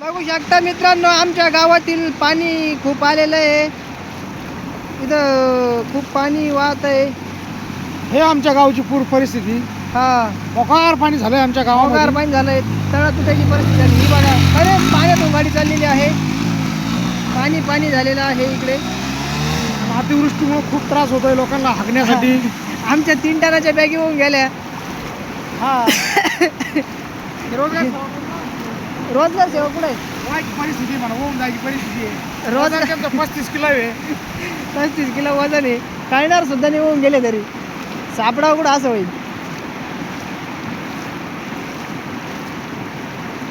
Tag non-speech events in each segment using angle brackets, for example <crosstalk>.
बघू शकता मित्रांनो आमच्या गावातील पाणी खूप आलेलं आहे. इथं खूप पाणी वाहत आहे. हे आमच्या गावची पूर परिस्थिती. हा. मोकार पाणी झालंय आमच्या गावामध्ये. पाणी झालंय. तळा तुटायची परिस्थिती झाली. ही बघा अरे पाण्यातून गाडी चाललेली आहे. पाणी पाणी झालेलं आहे इकडे. अतिवृष्टीमुळे खूप त्रास होतोय लोकांना हागण्यासाठी आमच्या तीन टनाच्या बॅगी होऊन गेल्या. हा. <laughs> रोजगार सेवा कुठे? वाईट परिस्थिती म्हणा होऊन जायची परिस्थिती आहे. रोज रोजगार त्यांचं पस्तीस किलो आहे. पस्तीस किलो वजन आहे. काढणार सुद्धा नाही होऊन गेले तरी. सापडा कुठं असं होईल?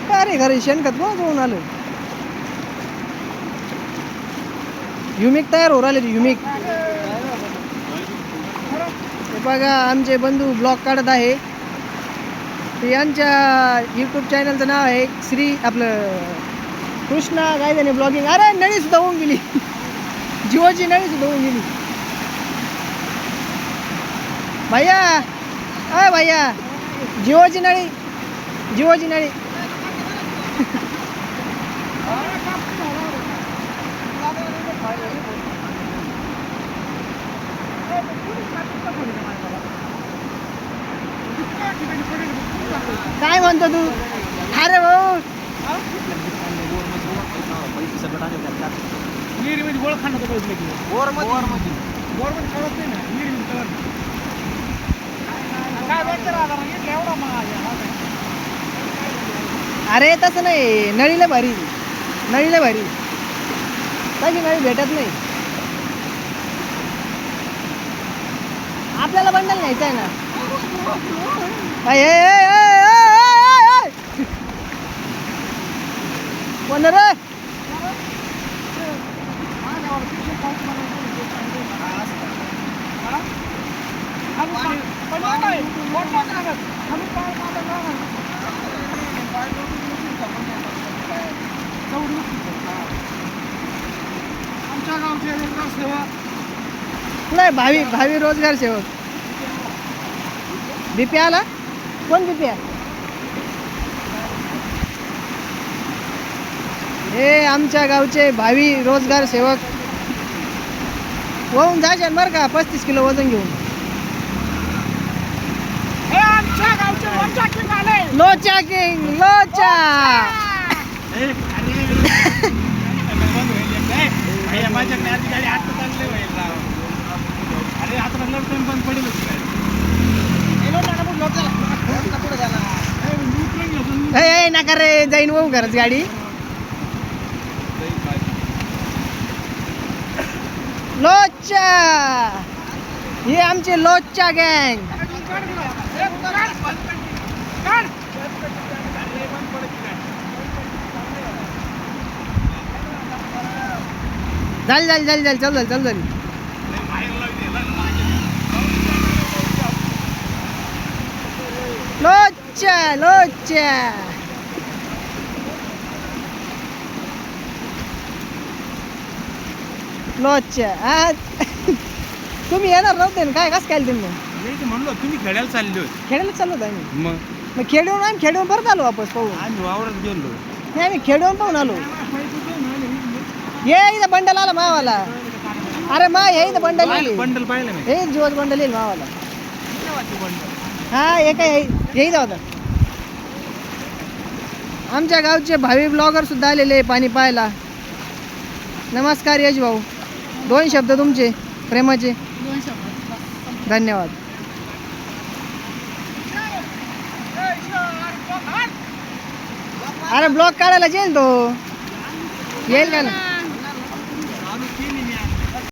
का रे शेणखत कोण जाऊन आलं? युमिक तयार हो राहिले युमिक. हे बघा आमचे बंधू ब्लॉग काढत आहे. ते यांच्या यूट्यूब चॅनलचं नाव आहे श्री आपलं कृष्णा काय त्याने ब्लॉगिंग अरे नळी सुद्धा होऊन गेली. <laughs> जिओची नळी सुद्धा होऊन गेली. भैया अय भैया जिओची नळी जिओची नळी. <laughs> <laughs> काय म्हणतो तू? अरे भाऊ. गोळ खाणं कळत नाही ना कळत. काय एवढा महाग. हा? अरे तसं नाही. नळीला भारी. नळीला भारी. तशी नळी भेटत नाही. आपल्याला बंडल न्यायचं आहे ना अय, अय, अय, अय, अय, अय, अय. कोण रे पण एवढं आहे. बोट नाही लागत. खाली पाय मागं लागत. चौडी उचलतो. आमच्या गावचे रोजगार सेवा नाही भावी भावी रोजगार सेवक. बीपी आला? कोण बीपी आहे? हे आमच्या गावचे भावी रोजगार सेवक. होऊन जायचे बरं का पस्तीस किलो वजन घेऊन. लोचा किंग लोचा नका रे जाईन भाऊ घरच गाडी. लोचा ही आमची लोचा गँग. झाली झाली झाली झाली चल झाली चल झाली. लोचा लोचा लोचा आ, तुम्ही येणार नव्हते ना? काय कसं काय आले तुम्ही म्हणलो तुम्ही खेळायला चालले होते. खेळायला चाललो होतो आम्ही. मग? मग खेळून आम्ही खेळून परत आलो वापस पाहून. आम्ही वावरात गेलो. नाही आम्ही खेळून पाहून आलो. ये इथं बंडल आला मावाला. अरे मा हे इथं बंडल येईल बंडल पाहिलं मी. हे जीवच बंडल येईल मावाला. हा हे काय हे इथं होता आमच्या गावचे भावी ब्लॉगर सुद्धा आलेले आहे पाणी पाहायला. नमस्कार यश भाऊ दोन शब्द तुमचे प्रेमाचे. धन्यवाद. अरे ब्लॉग काढायला येईल तो. येईल का ना?